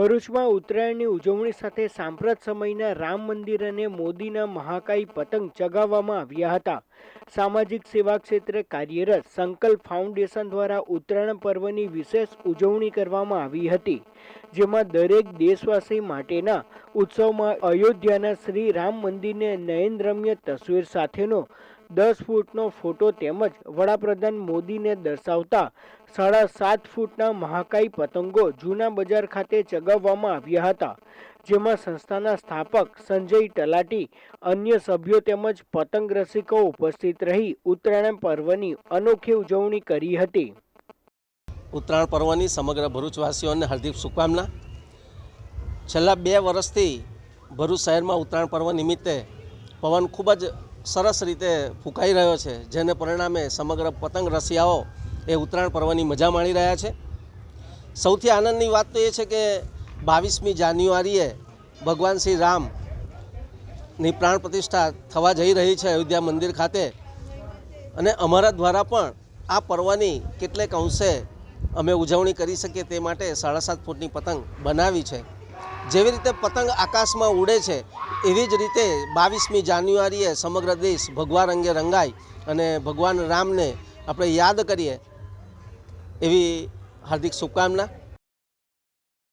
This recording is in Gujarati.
ભરૂચમાં ઉત્તરાયણની ઉજવણી સાથે સાંપ્રત સમયના રામ મંદિર અને મોદીના મહાકાય પતંગ ચગાવવામાં આવ્યા હતા. સામાજિક સેવા ક્ષેત્રે કાર્યરત સંકલ્પ ફાઉન્ડેશન દ્વારા ઉત્તરાયણ પર્વની વિશેષ ઉજવણી કરવામાં આવી હતી. જેમાં દરેક દેશવાસી માટેના ઉત્સવમાં અયોધ્યાના શ્રી રામ મંદિરને નયનરમ્ય તસવીર સાથેનો દસ ફૂટનો ફોટો તેમજ વડાપ્રધાન મોદીને દર્શાવતા સાડા સાત ફૂટના મહાકાય પતંગો જૂના બજાર ખાતે ચગાવવામાં આવ્યા હતા, જેમાં સંસ્થાના સ્થાપક સંજય તલાટી, અન્ય સભ્યો તેમજ પતંગ રસિકો ઉપસ્થિત રહી ઉત્તરાયણ પર્વની અનોખી ઉજવણી કરી હતી. ઉત્તરાયણ પર્વની સમગ્ર ભરૂચવાસીઓને હાર્દિક શુભકામના. છેલ્લા બે વર્ષથી ભરૂચ શહેરમાં ઉત્તરાયણ પર્વ નિમિત્તે પવન ખૂબ જ સરસ રીતે ફૂંકાઈ રહ્યો છે, જેને પરિણામે સમગ્ર પતંગ રસિયાઓ એ ઉત્તરાયણ પર્વની મજા માણી રહ્યા છે. સૌથી આનંદની વાત તો એ છે કે બાવીસમી જાન્યુઆરીએ ભગવાન શ્રી રામની પ્રાણ પ્રતિષ્ઠા થવા જઈ રહી છે અયોધ્યા મંદિર ખાતે. અને અમારા દ્વારા પણ આ પર્વની કેટલેક અંશે અમે ઉજવણી કરી શકીએ તે માટે સાડા સાત ફૂટની પતંગ બનાવી છે. જેવી રીતે પતંગ આકાશમાં ઉડે છે એવી જ રીતે બાવીસમી જાન્યુઆરીએ સમગ્ર દેશ ભગવાન અંગે રંગાય અને ભગવાન રામને આપણે યાદ કરીએ એવી હાર્દિક શુભકામના.